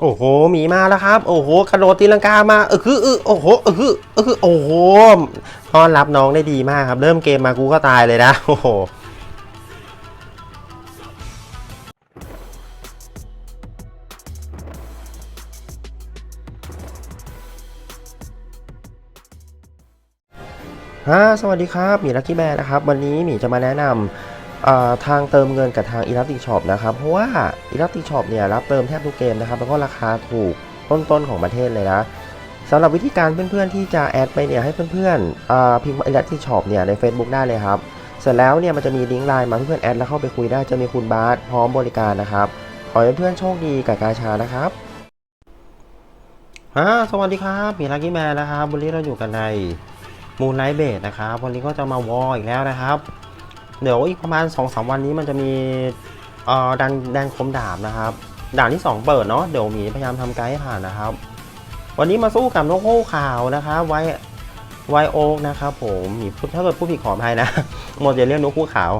โอ้โหหมีมาแล้วครับ โอ้โหกระโดดตีลังกามาเออคือเออโอ้โหเออคือเออคือโอ้โหต้อนรับน้องได้ดีมากครับ เริ่มเกมมากูก็ตายเลยนะโอ้โหฮะสวัสดีครับหมีลักกี้แบร์นะครับ วันนี้หมีจะมาแนะนำ ทางเติมเงินกับทาง e l a s t i c Shop นะครับ เพราะว่า e l a s t i c Shop เนี่ยรับเติมแทบทุกเกมนะครับ แล้วก็ราคาถูกต้นๆของประเทศเลยนะสำหรับวิธีการเพื่อนๆที่จะแอดไปเนี่ยให้เพื่อนๆพิมพ์ e l a s t i c Shop เนี่ยใน Facebook ได้เลยครับ เสร็จแล้วเนี่ยมันจะมีลิงก์ไลน์มาเพื่อนๆแอดแล้วเข้าไปคุยได้จะมีคุณบาสพร้อมบริการนะครับ ขอให้เพื่อนๆโชคดีกับกาชานะครับฮะสวัสดีครับมีลักกี้แมนนะครับวันนี้เราอยู่กันในมูนไลท์เบสนะครับวันนี้ก็จะมาวอลอีกแล้วนะครับ เดี๋ยวอีกประมาณ2อสวันนี้มันจะมีเอ่อดันแดนคมดาบนะครับด่านที่ 2 เปิดเนาะเดี๋ยวหมีพยายามทำไกด์ให้ผ่านนะครับ วันนี้มาสู้กับนกฮูกขาวนะครับไวไวโอ๊กนะครับผมหมีพูดถ้าเกิดผู้ผิดขออภัยนะหมดจะเรียกนกฮูกขาว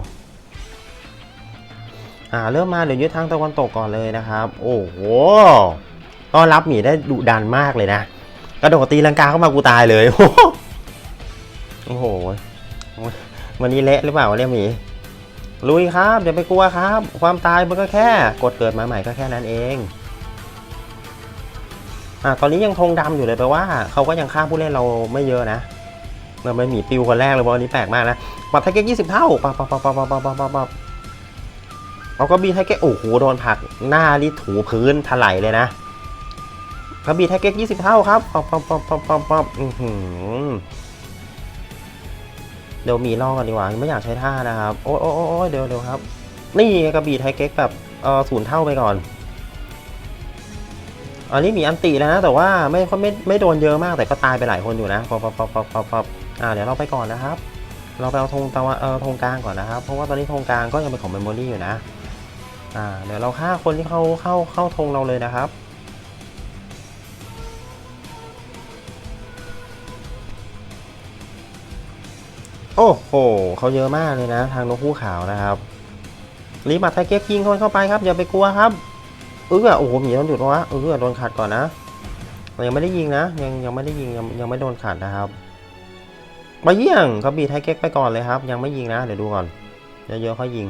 อ่าเริ่มมาเดี๋ยวยึดทางตะวันตกก่อนเลยนะครับ โอ้โหต้อนรับหมีได้ดุดันมากเลยนะกระโดดตีลังกาเข้ามากูตายเลยโอ้โห วันนี้เละหรือเปล่าเนี่ยหมีลุยครับอย่าไปกลัวครับ ความตายมันก็แค่ กดเกิดมาใหม่ก็แค่นั้นเองอะตอนนี้ยังธงดำอยู่เลยแปลว่าเขาก็ยังฆ่าผู้เล่นเราไม่เยอะนะเราไม่หมีปิวคนแรกเลยวันนี้แปลกมากนะปรับไทเก๊กยี่สิบเท่าปับปับปับปับปับปับปับปับปับเอาก็บีไทเก๊กโอ้โหโดนผักหน้านี่ถูพื้นถลายเลยนะกระบี่ไทเก๊กยี่สิบเท่าครับปับปับปับปับปับปับอือหือ เดี๋ยวมีล่อกันดีกว่าไม่อยากใช้ท่านะครับ โอ้ยโอ้ยโอ้ยเดี๋ยวเดี๋ยวครับ นี่กระบี่ไทเก๊กแบบเออศูนย์เท่าไปก่อน อันนี้มีอันติแล้วนะ แต่ว่าไม่ไม่ไม่โดนเยอะมากแต่ก็ตายไปหลายคนอยู่นะปอบปอบปอบปอบปอปอ่าเดี๋ยวเราไปก่อนนะครับ เราไปเอาธงตะวันเออธงกลางก่อนนะครับ เพราะว่าตอนนี้ธงกลางก็ยังเป็นของเมมโมรี่อยู่นะ อ่าเดี๋ยวเราฆ่าคนที่เขาเข้าเข้าธงเราเลยนะครับ โอ้โหเขาเยอะมากเลยนะ ทางนกคู่ขาวนะครับรีบมาไทเก๊กยิงคนเข้าไปครับอย่าไปกลัวครับเออโอ้โหหมีโดนหยุดวะเออโดนขัดก่อนนะยังไม่ได้ยิงนะ ยังยังไม่ได้ยิงยังยังไม่โดนขัดนะครับมาเยี่ยงเขาบีไทเก๊กไปก่อนเลยครับ ยังไม่ยิงนะเดี๋ยวดูก่อนเยอะๆค่อยยิง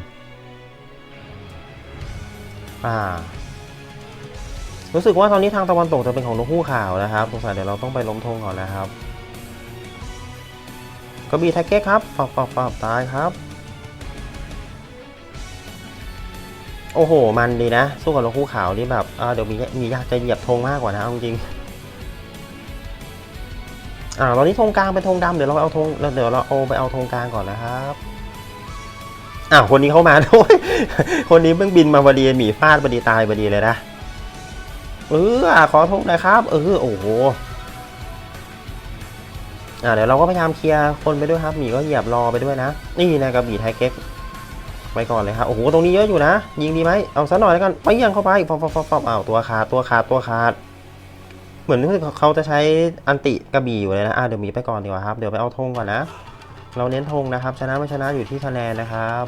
อ่า รู้สึกว่าตอนนี้ทางตะวันตกจะเป็นของนกคู่ขาวนะครับสงสัยเดี๋ยวเราต้องไปล้มธงก่อนนะครับ กระบี่ไทเก๊กครับปับปับปับตายครับ โอ้โห มันดีนะ สู้กับนกคู่ขาวนี่แบบเดี๋ยวมีมียากจะเหยียบธงมากกว่านะจริงอ่าตอนนี้ธงกลางเป็นธงดำเดี๋ยวเราเอาธงเดี๋ยวเราเอาไปเอาธงกลางก่อนนะครับอ้าวคนนี้เข้ามาด้วยคนนี้เพิ่งบินมาพอดีหมีฟาดพอดีตายพอดีเลยนะเออขอธงหนะครับ เออโอ้โห อ่าเดี๋ยวเราก็พยายามเคลียร์คนไปด้วยครับหมีก็เหยียบรอไปด้วยนะ นี่นะกระบี่ไทเก๊กไปก่อนเลยครับโอ้โหตรงนี้เยอะอยู่นะ ยิงดีไหมเอาซะหน่อยแล้วกันไปยังเข้าไปฟอบฟอบฟอบฟอบอ้าวตัวขาดตัวขาดตัวขาดเหมือนเขาจะใช้อันติกระบี่อยู่เลยนะอ่าเดี๋ยวหมีไปก่อนดีกว่าครับเดี๋ยวไปเอาธงก่อนนะ เราเน้นธงนะครับ ชนะไม่ชนะอยู่ที่คะแนนนะครับ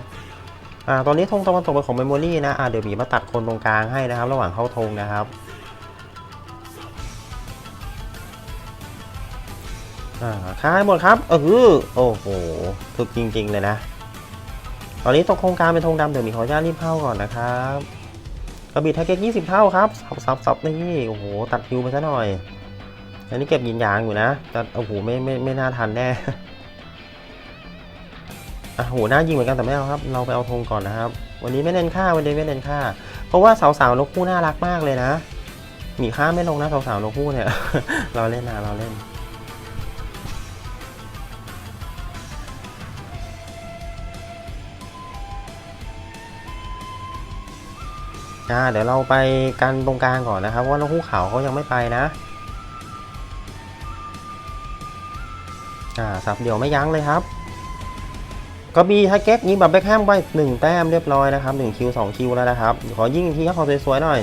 อ่าตอนนี้ธงตะวันตกเป็นของเมมโมรี่นะอ่าเดี๋ยวหมีมาตัดคนตรงกลางให้นะครับ ระหว่างเข้าธงนะครับ อ่าขายหมดครับเออโอ้โหถึกจริง ๆ เลยนะ ตอนนี้ตรงโครงการเป็นธงดำเดี๋ยวมีขออนุญาตรีบเข้าก่อนนะครับกระบี่ไทเก๊ก20เท่าครับซับซับซับนี่โอ้โหตัดคิวไปซะหน่อย อันนี้เก็บยินยางอยู่นะแต่โอ้โหไม่ไม่ไม่น่าทันแน่อะโหน่ายิงเหมือนกันแต่ไม่เอาครับ เราไปเอาธงก่อนนะครับ วันนี้ไม่เน้นค่าวันนี้ไม่เน้นค่า เพราะว่าสาวๆนกคู่น่ารักมากเลยนะ มีค่าไม่ลงนะสาวๆนกคู่เนี่ย เราเล่นนะเราเล่น อ่าเดี๋ยวเราไปกันตรงกลางก่อนนะครับว่านกคู่เขาเขายังไม่ไปนะอ่าสับเดี๋ยวไม่ยั้งเลยครับก็มีไทเก๊กยิงแบบแบ็คแฮมไปหนึ่งแต้มเรียบร้อยนะครับหนึ่งคิวสองคิวแล้วนะครับขอยิงอีกทีครับขอสวยๆหน่อย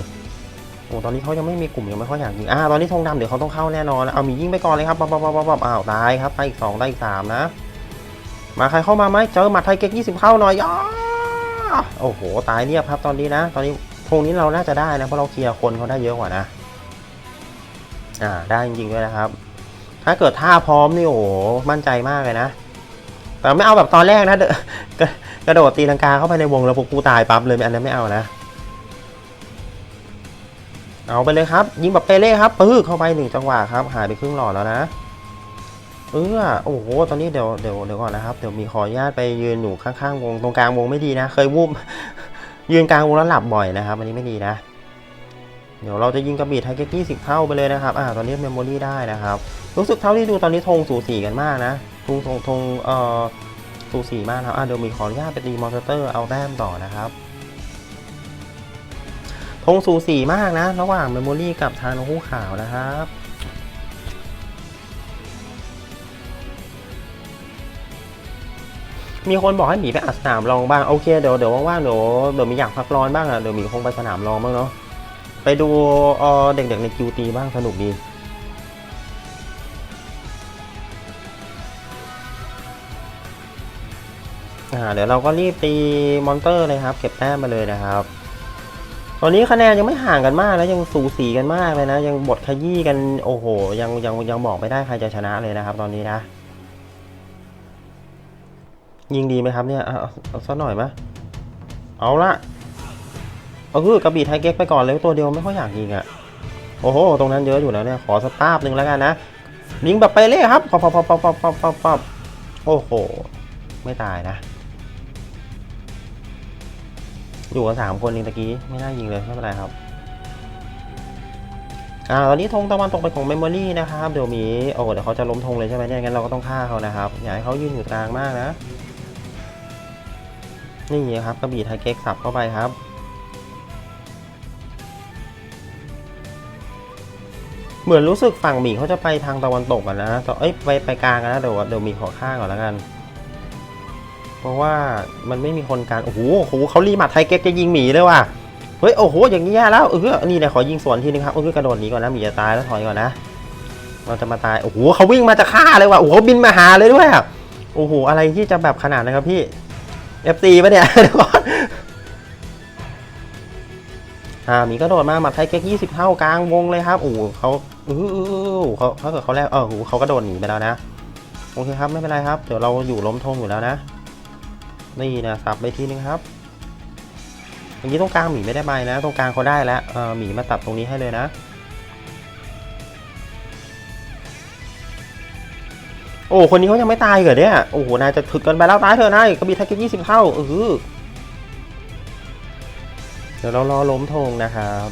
โอ้ตอนนี้เขายังไม่มีกลุ่มยังไม่ค่อยอยากยิงอ่าตอนนี้ธงดำเดี๋ยวเขาต้องเข้าแน่นอนเอามียิงไปก่อนเลยครับปั๊บปั๊บปั๊บปั๊บปั๊บอ้าวตายครับตายอีกสองได้อีกสามนะ มาใครเข้ามาไหมเจอหมัดไทเก๊กยี่สิบเข้าหน่อยอ้าโอ้โห ตายเรียบครับตอนนี้นะ ตอนนี้ ธงนี้เราน่าจะได้นะเพราะเราเคลียร์คนเขาได้เยอะกว่านะ อ่าได้จริงๆด้วยนะครับ ถ้าเกิดท่าพร้อมนี่โอ้โหมั่นใจมากเลยนะ แต่ไม่เอาแบบตอนแรกนะเดกระกระโดดตีลังกาเข้าไปในวงแล้วพวกกูตายปั๊บเลยอันนั้นไม่เอานะ เอาไปเลยครับ ยิงแบบเปเล่ครับปื้อเข้าไปหนึ่งจังหวะครับ หายไปครึ่งหลอดแล้วนะเออโอ้โห ตอนนี้เดี๋ยวเดี๋ยวเดี๋ยวก่อนนะครับ เดี๋ยวมีขออนุญาตไปยืนอยู่ข้างๆวงตรงกลางวงไม่ดีนะ เคยวูบ ยืนกลางวงแล้วหลับบ่อยนะครับ อันนี้ไม่ดีนะ เดี๋ยวเราจะยิงกระบี่ไทเก็ต20เท่าไปเลยนะครับ อ่า ตอนนี้เมมโมรี่ได้นะครับ รู้สึกเท่าที่ดูตอนนี้ธงสูสีกันมากนะธงธงธงเอ่อสูสีมากนะครับอ่าเดี๋ยวมีขออนุญาตไปตีมอนสเตอร์เอาแต้มต่อนะครับธงสูสีมากนะ ระหว่างเมมโมรี่กับทางนกฮูกขาวนะครับ มีคนบอกให้หมีไปอัดสนามรองบ้างโอเคเดี๋ยวเดี๋ยวว่างๆเดี๋ยวเดี๋ยวมีอยากพักร้อนบ้างอะเดี๋ยวหมีคงไปสนามรองบ้างเนาะไปดูเออเด็กๆในคิวตีบ้างสนุกดีอ่าเดี๋ยวเราก็รีบตีมอนเตอร์เลยครับ เก็บแต้มไปเลยนะครับ ตอนนี้คะแนนยังไม่ห่างกันมากนะยังสูสีกันมากเลยนะ ยังบทขยี้กันโอ้โห ยังยังยังบอกไม่ได้ใครจะชนะเลยนะครับ ตอนนี้นะ ยิงดีไหมครับเนี่ย เอาเอาซะหน่อยไหมเอาละเอาคือกระบี่ไทเก็กไปก่อนเลยตัวเดียวไม่ค่อยอยากยิงอะ่ะ โอ้โห ตรงนั้นเยอะอยู่แล้วเนี่ย ขอสตาร์หนึ่งแล้วกันนะ ยิงแบบไปเล่ครับปอปปอปปอปปอปโอ้โห ไม่ตายนะ อยู่กันสามคนเองตะกี้ ไม่น่ายิงเลย ไม่เป็นไรครับอ่าตอนนี้ธงตะวันตกไปของเมมโมรี่นะครับ เดี๋ยวมี โอ้เดี๋ยวเขาจะล้มธงเลยใช่ไหมเนี่ยงั้นเราก็ต้องฆ่าเขานะครับ อย่าให้เขายืนอยู่กลางมากนะ นี่ครับกระบี่ไทยเก๊กสับเข้าไปครับ เหมือนรู้สึกฝั่งหมีเขาจะไปทางตะวันตกกันนะแต่เอ้ยไปไปกลางกันนะเดี๋ยวเดี๋ยวหมีขอข้างก่อนแล้วกัน เพราะว่ามันไม่มีคนกลางโอ้โหโอ้โหเขารีหมัดไทยเก๊กจะยิงหมีเลยว่ะเฮ้ยโอ้โหอย่างนี้แย่แล้วเออนี่เนี่ยขอยิงสวนทีนึงครับเออกระโดดหนีก่อนนะหมีจะตายแล้วถอยก่อนนะเราจะมาตายโอ้โหเขาวิ่งมาจะฆ่าเลยว่ะโอ้โหบินมาหาเลยด้วยอะโอ้โหอะไรที่จะแบบขนาดนั้นครับพี่ FC ปะเนี่ยเดี๋ยวก่อนอ่ามีกระโดดมาหมัดไทยเก๊ก20เท่ากลางวงเลยครับโอ้โหเขาเออเออเออเขาเขาเกิดเขาแรกเออโหเขากระโดดหนีไปแล้วนะโอเคครับไม่เป็นไรครับเดี๋ยวเราอยู่ล้มทงอยู่แล้วนะ นี่นะสับไปทีนึงครับอย่างนี้ตรงกลางหมีไม่ได้ใบนะ ตรงกลางเขาได้แล้วเออหมีมาตัดตรงนี้ให้เลยนะ โอ้คนนี้เขายังไม่ตายเหรอเนี่ย โอ้โห นายจะถึกกันไปแล้วตายเถอะนายกระบี่ไทยเก็ตยี่สิบเท่าเออเดี๋ยวเรารอล้มธงนะครับ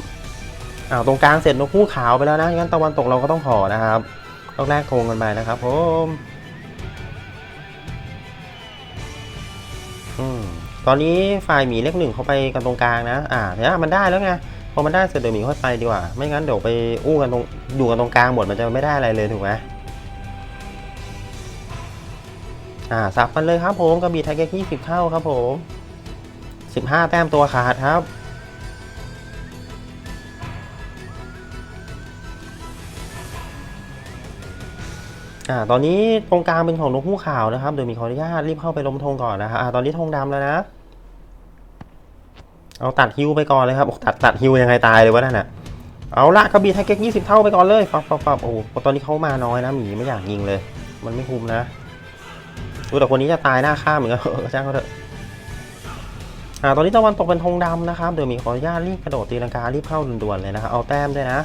อ้าวตรงกลางเสร็จนกคู่ขาวไปแล้วนะงั้นตะวันตกเราก็ต้องขอนะครับต้องแลกธงกันไปนะครับผมอืมตอนนี้ฝ่ายหมีเลขหนึ่งเขาไปกันตรงกลางนะ อ่าเนี่ยมันได้แล้วไงพอมันได้เสร็จเดี๋ยวหมีค่อยไปดีกว่า ไม่งั้นเดี๋ยวไปอู้กันตรงอยู่กันตรงกลางหมดมันจะไม่ได้อะไรเลยถูกไหม อ่าสับมันเลยครับผมกระบี่ไทเก๊กยี่สิบเท่าครับผมสิบห้าแต้มตัวขาดครับ อ่าตอนนี้ตรงกลางเป็นของนกฮูกขาวนะครับเดี๋ยวมีขออนุญาตรีบเข้าไปล้มธงก่อนนะครับอ่าตอนนี้ธงดำแล้วนะเอาตัดฮิวไปก่อนเลยครับโอ้ตัดตัดฮิวยังไงตายเลยวะนั่นน่ะเอาละกระบี่ไทเก๊กยี่สิบเท่าไปก่อนเลยฟับฟับฟับโอ้โหตอนนี้เขามาน้อยนะหมีไม่อยากยิงเลย มันไม่คุ้มนะ ดูแต่คนนี้จะตายหน้าข้ามเหมือนกันเจ้างเขาเถอะอ่าตอนนี้ตะวันตกเป็นธงดำนะครับ เดี๋ยวมีขออนุญาตรีบกระโดดตีลังการีบเข้าด่วนๆเลยนะครับเอาแต้มด้วยนะ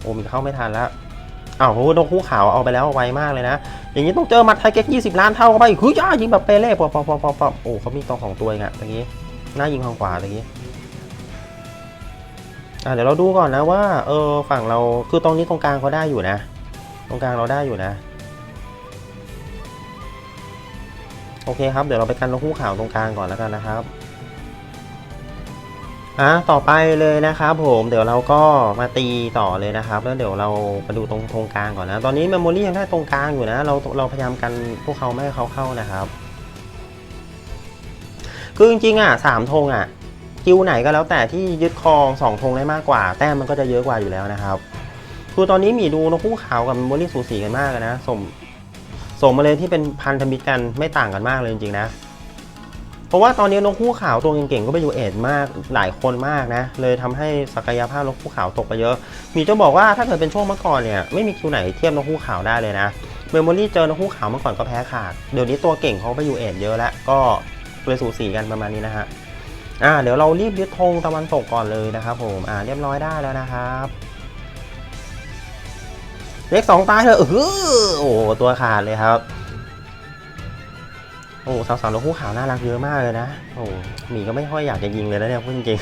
โอ้มีเข้าไม่ทันแล้วอ้าวโหนกคู่ขาวเอาไปแล้วไวมากเลยนะ อย่างนี้ต้องเจอมัดไทยเก๊ก20ล้านเท่าเข้าไปคือจ้ายิงแบบเปเล่ปอบปอบปอบปอบปอบโอ้เขามีตัวของตัวเองอะตะกี้หน้ายิงทางขวาตะกี้อ่าเดี๋ยวเราดูก่อนนะว่าเออฝั่งเราคือตรงนี้ตรงกลางเขาได้อยู่นะ ตรงกลางเราได้อยู่นะ โอเคครับ เดี๋ยวเราไปกันนกคู่ขาวตรงกลางก่อนแล้วกันนะครับอะต่อไปเลยนะครับผมเดี๋ยวเราก็มาตีต่อเลยนะครับ แล้วเดี๋ยวเรามาดูตรงตรงกลางก่อนนะ ตอนนี้เมมโมรี่ยังได้ตรงกลางอยู่นะ เราเราพยายามกันพวกเขาไม่ให้เขาเข้านะครับคือจริงๆอะสามธงอะคิวไหนก็แล้วแต่ที่ยึดครองสองธงได้มากกว่า แต้มมันก็จะเยอะกว่าอยู่แล้วนะครับคือตอนนี้มีดูนกคู่ขาวกับเมมโมรี่สูสีกันมากนะสม ส่งมาเลยที่เป็นพันธมิตรกันไม่ต่างกันมากเลยจริงๆนะ เพราะว่าตอนนี้นกคู่ขาวตัวเก่งๆก็ไปอยู่เอดมากหลายคนมากนะ เลยทำให้ศักยภาพนกคู่ขาวตกไปเยอะ มีจะบอกว่าถ้าเกิดเป็นช่วงเมื่อก่อนเนี่ยไม่มีคิวไหนเทียบนกคู่ขาวได้เลยนะเมมโมรี่เจอนกคู่ขาวเมื่อก่อนก็แพ้ขาด เดี๋ยวนี้ตัวเก่งเขาไปอยู่เอดเยอะแล้วก็เลยสูสีกันประมาณนี้นะฮะอ่าเดี๋ยวเรารีบยึดธงตะวันตกก่อนเลยนะครับผมอ่าเรียบร้อยได้แล้วนะครับ เลขสองตายเถอะเออโอ้โหตัวขาดเลยครับ โอ้สาวๆนกคู่ขาวน่ารักเยอะมากเลยนะ โอ้หมีก็ไม่ค่อยอยากจะยิงเลยนะเนี่ยพูดจริง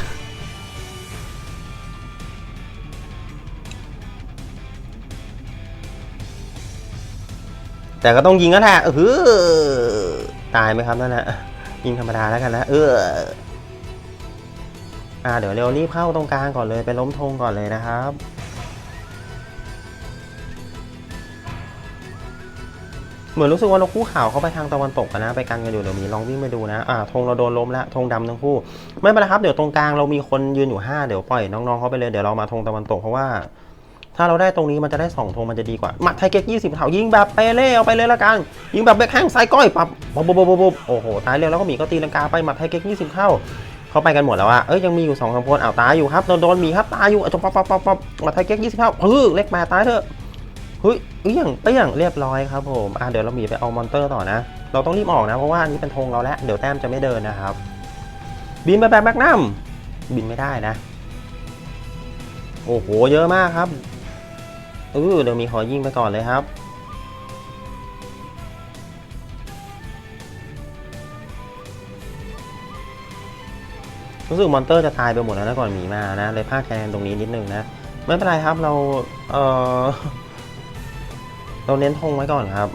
แต่ก็ต้องยิงกันแหละเออตายไหมครับนั่นนะยิงธรรมดาแล้วกันนะ เอออ่าเดี๋ยวเร็วรีบเข้าตรงกลางก่อนเลยไปล้มธงก่อนเลยนะครับ เหมือนรู้สึกว่านกคู่ขาวเขาไปทางตะวันตกกันนะ ไปกันกันอยู่เดี๋ยวมีลองวิ่งไปดูนะอ่าธงเราโดนล้มล้วธงดำทั้งคู่ ไม่เป็นไรครับเดี๋ยวตรงกลางเรามีคนยืนอยู่ห้าเดี๋ยวปล่อยน้องๆเขาไปเลยเดี๋ยวเรามาธงตะวันตกเพราะว่า ถ้าเราได้ตรงนี้มันจะได้สองธงมันจะดีกว่าหมัดไทเก๊กยี่สิบเถายิงแบบเปเล่เอาไปเลยละกัน ยิงแบบเบคแข้งซ้ก้อยปับปุ๊บปับปับบโอ้โหตายเร็วแล้วก็มีก็ตีลังกาไปหมัดไทเก๊กยี่สิบเข้าเขาไปกันหมดแล้วอะเอ้ยยังมีอยู่สองสามคนอ้าวตายอยู่ครับโดนโดนมีครับตายอยู่จบปับปับปับปับหมัดไทเก๊กยี่สิบเข้าเฮ้ยเล็กแปดตายเถอะ เฮ้ยเอี้ยงเปี้ยงเรียบร้อยครับผมอะเดี๋ยวเราหมีไปเอามอนเตอร์ต่อนะ เราต้องรีบออกนะ เพราะว่าอันนี้เป็นธงเราแล้ว เดี๋ยวแต้มจะไม่เดินนะครับ บินไปแบบแมกนัมบินไม่ได้นะ โอ้โห เยอะมากครับเออเดี๋ยวมีขอยิงไปก่อนเลยครับรู้สึกมอนเตอร์จะตายไปหมดแล้วนะก่อนหมีมานะเลยพลาดคะแนนตรงนี้นิดนึงนะ ไม่เป็นไรครับเราเออ เราเน้นธงไว้ก่อนครับ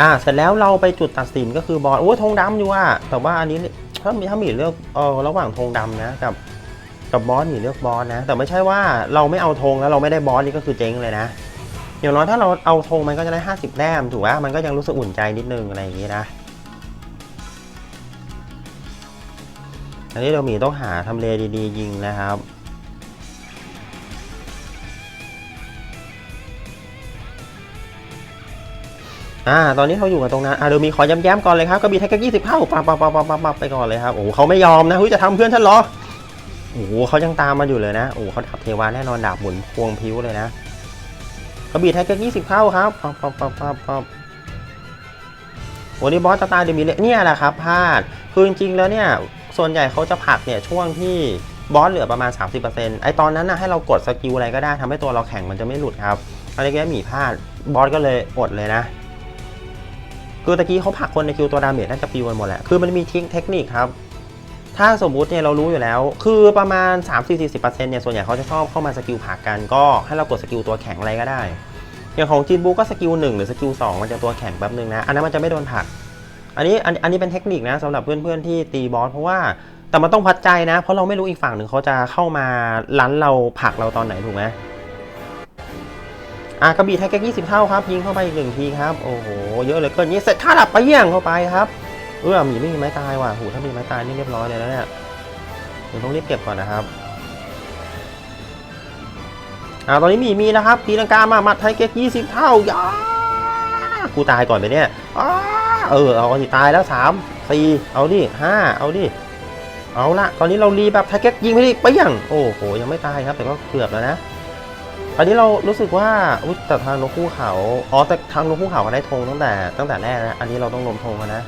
อ่า เสร็จแล้วเราไปจุดตัดสินก็คือบอลโอ้ยธงดำอยู่อะ แต่ว่าอันนี้ถ้ามีถ้ามีเลือกเออระหว่างธงดำนะกับกับบอสหมีเลือกบอสนะ แต่ไม่ใช่ว่าเราไม่เอาธงแล้วเราไม่ได้บอสนี่ก็คือเจ๊งเลยนะอย่างน้อยถ้าเราเอาธงมันก็จะได้ 50แต้มถูกป่ะมันก็ยังรู้สึกอุ่นใจนิดนึงอะไรอย่างงี้นะอันนี้เราหมีต้องหาทำเลดีๆยิงนะครับ อ่า ตอนนี้เขาอยู่กันตรงนั้น อ่าเดี๋ยวมีขอย้ำๆก่อนเลยครับกระบี่ไทยก็ยี่สิบเข้าปับปับปับปับปับปับไปก่อนเลยครับ โอ้โหเขาไม่ยอมนะเฮ้ยจะทำเพื่อนฉันเหรอ โอ้โหเขายังตามมาอยู่เลยนะ โอ้โหเขาดับเทวาแน่นอนดาบหมุนพวงพิ้วเลยนะกระบี่ไทยก็ยี่สิบเข้าครับปับปับปับปับปับวันนี้บอสจะตายเดี๋ยวมีเลเนี่ยแหละครับพลาด คือจริงๆแล้วเนี่ย ส่วนใหญ่เขาจะผลักเนี่ยช่วงที่บอสเหลือประมาณ 30%ไอตอนนั้นนะให้เรากดสกิลอะไรก็ได้ทำให้ตัวเราแข็งมันจะไม่หลุดครับอะไรแกหมีพลาดบอสก็เลยอดเลยนะ คือตะกี้เขาผักคนในคิวตัวดาเมจน่าจะปิวกันหมดแหละคือมันมีทิคเทคนิคครับ ถ้าสมมุติเนี่ยเรารู้อยู่แล้ว คือประมาณ 3-40%เนี่ยส่วนใหญ่เขาจะชอบเข้ามาสกิลผักกันก็ให้เรากดสกิลตัวแข็งอะไรก็ได้อย่างของจีนบูก็สกิล1หรือสกิล2มันจะตัวแข็งแป๊บนึงนะอันนั้นมันจะไม่โดนผัก อันนี้อันอันนี้เป็นเทคนิคนะสำหรับเพื่อนๆที่ตีบอสเพราะว่าแต่มันต้องพัดใจนะ เพราะเราไม่รู้อีกฝั่งหนึ่งเขาจะเข้ามาลั้นเราผักเราตอนไหนถูกไหม อะกระบี่ไทยแก๊กยี่สิบเท่าครับ ยิงเข้าไปอีกหนึ่งทีครับ โอ้โห เยอะเลยเกินนี้เสร็จท่าดับไปเยี่ยงเข้าไปครับเออมีไม่มีไม้ตายว่ะหูถ้ามีไม้ตายนี่เรียบร้อยเลยแล้วเนี่ยเดี๋ยวต้องรีบเก็บก่อนนะครับอ่าตอนนี้มีมีนะครับตีลังกามามัดไทยแก๊กยี่สิบเท่ายากูตายก่อนไปเนี่ยอ้าเออเอาสิตายแล้วสามสี่เอาดิห้าเอาดิเอาละตอนนี้เรารีแบบไทยแก๊กยิงไปดิไปยังโอ้โหยังไม่ตายครับแต่ก็เกือบแล้วนะ อันนี้เรารู้สึกว่าอุ๊ยแต่ทางนกคู่เขาอ๋อแต่ทางนกคู่เขาเขาได้ธงตั้งแต่ตั้งแต่แรกนะอันนี้เราต้องลมธงนนะ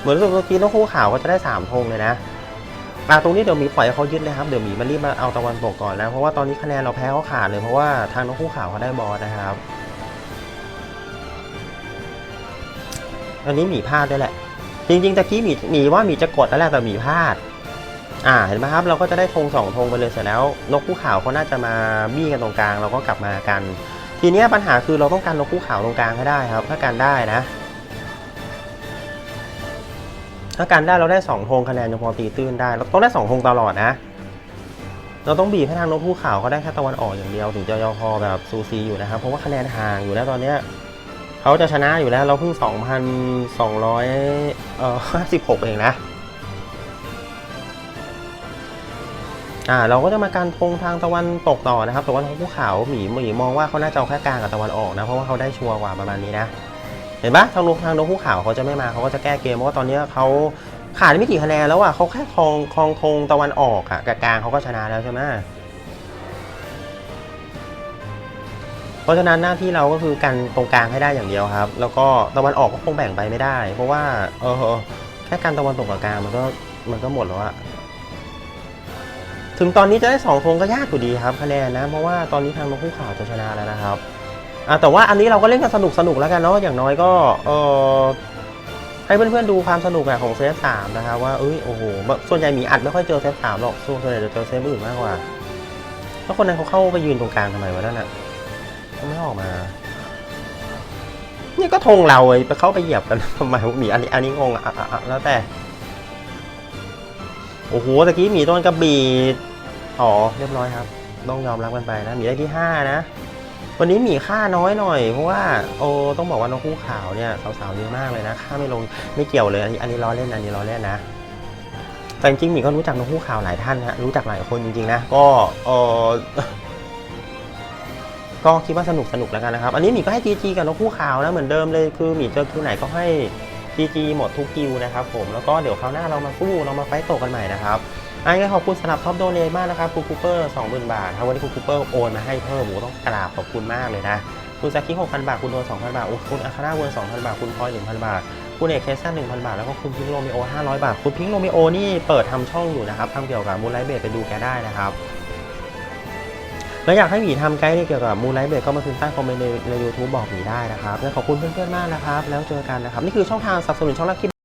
เหมือนรู้สึกเมื่อกี้นกคู่เขาก็จะได้สามธงเลยนะอะตรงนี้เดี๋ยวหมีปล่อยเขายึดเลยครับเดี๋ยวหมีมารีบมาเอาตะวันตกก่อนนะเพราะว่าตอนนี้คะแนนเราแพ้เขาขาดเลยเพราะว่าทางนกคู่เขาเขาได้บอสนะครับ อันนี้หมีพลาดด้วยแหละ จริงๆตะกี้หมีหมีว่าหมีจะกดแล้วแหละแต่หมีพลาด อ่าเห็นไหมครับเราก็จะได้ธงสองธงไปเลยเสร็จแล้ว นกคู่ขาวเขาน่าจะมาบี้กันตรงกลางเราก็กลับมากัน ทีนี้ปัญหาคือเราต้องการนกคู่ขาวตรงกลางให้ได้ครับ ถ้าการได้นะ ถ้าการได้เราได้สองธงคะแนนจะพอตีตื้นได้เราต้องได้สองธงตลอดนะ เราต้องบีบให้ทางนกคู่ขาวเขาได้แค่ตะวันออกอย่างเดียวถึงจะยอพอแบบซูซีอยู่นะครับเพราะว่าคะแนนห่างอยู่แล้วตอนเนี้ยเขาจะชนะอยู่แล้วเราเพิ่ง2,200เอ่อ56เองนะ อ่าเราก็จะมาการธงทางตะวันตกต่อนะครับตะวันตกภูเขาหมีหมีมองว่าเขาน่าจะเอาแค่กลางกับตะวันออกนะเพราะว่าเขาได้ชัวร์กว่าประมาณนี้นะเห็นปะทางนกทางนกภูเขาเขาจะไม่มาเขาก็จะแก้เกมเพราะว่าตอนนี้เขาขาดไม่กี่คะแนนแล้วอะเขาแค่ครองครองธงตะวันออกอะกับกลางเขาก็ชนะแล้วใช่ไหมเพราะฉะนั้นหน้าที่เราก็คือกันตรงกลางให้ได้อย่างเดียวครับ แล้วก็ตะวันออกก็คงแบ่งไปไม่ได้ เพราะว่าเออแค่การตะวันตกกับกลางมันก็มันก็หมดแล้วอะ ถึงตอนนี้จะได้สองธงก็ยากอยู่ดีครับคะแนนนะ เพราะว่าตอนนี้ทางนกคู่ขาวจะชนะแล้วนะครับอะแต่ว่าอันนี้เราก็เล่นกันสนุกสนุกแล้วกันเนาะอย่างน้อยก็เออให้เพื่อนๆดูความสนุกอะของเซตสามนะครับว่าเอ้ยโอ้โหส่วนใหญ่หมีอัดไม่ค่อยเจอเซตสามหรอกส่วนใหญ่จะเจอเซตอื่นมากกว่าแล้วคนนั้นเขาเข้าไปยืนตรงกลางทำไมวะนั่นอะเขาไม่ออกมา นี่ก็ธงเราไปเข้าไปเหยียบกันทำไมหมีอันนี้อันนี้งงอะอะอะอะแล้วแต่ โอ้โหตะกี้หมีโดนกระบี่อ๋อเรียบร้อยครับ ต้องยอมรับกันไปนะหมีได้ที่ 5 นะ วันนี้หมีค่าน้อยหน่อยเพราะว่าโอ้ต้องบอกว่าน้องคู่ขาวเนี่ยสาวๆเยอะมากเลยนะค่าไม่ลงไม่เกี่ยวเลยอันนี้อันนี้ล้อเล่นอันนี้ล้อเล่นนะแต่จริงๆหมีก็รู้จักน้องคู่ขาวหลายท่านฮะรู้จักหลายคนจริงๆนะก็เออก็คิดว่าสนุกสนุกแล้วกันนะครับ อันนี้หมีก็ให้ GG กับน้องคู่ขาวนะเหมือนเดิมเลยคือหมีเจอคิวไหนก็ให้ GG หมดทุกคิวนะครับผมแล้วก็เดี๋ยวคราวหน้าเรามาสู้เรามาไฟต์ตกกันใหม่นะครับอันนี้ขอบคุณสำหรับท็อปโดเนทมากนะครับคุณคูเปอร์20,000บาทครับวันนี้คุณคูเปอร์โอนมาให้เพิ่มโอ้โหต้องกราบขอบคุณมากเลยนะคุณซากิ6,000บาทคุณโดน2,000บาทโอ้คุณอาคาร่าเวิร์น2,000บาทคุณพลอย1,000บาทคุณเอกเคสซัน1,000บาทแล้วก็คุณพิงโรมิโอ500บาทคุณพิงโรมิโอนี่เปิดทำช่องอยู่นะครับทำเกี่ยวกับมูลไลเบดไปดูแกได้นะครับ แล้วอยากให้หมีทำไกด์เกี่ยวกับมูไลท์เบรก็มาพิมพ์ใต้คอมเมนต์ในในยูทูบบอกหมีได้นะครับและขอบคุณเพื่อนๆมากนะครับแล้วเจอกันนะครับนี่คือช่องทางสนับสนุนช่องรักคิ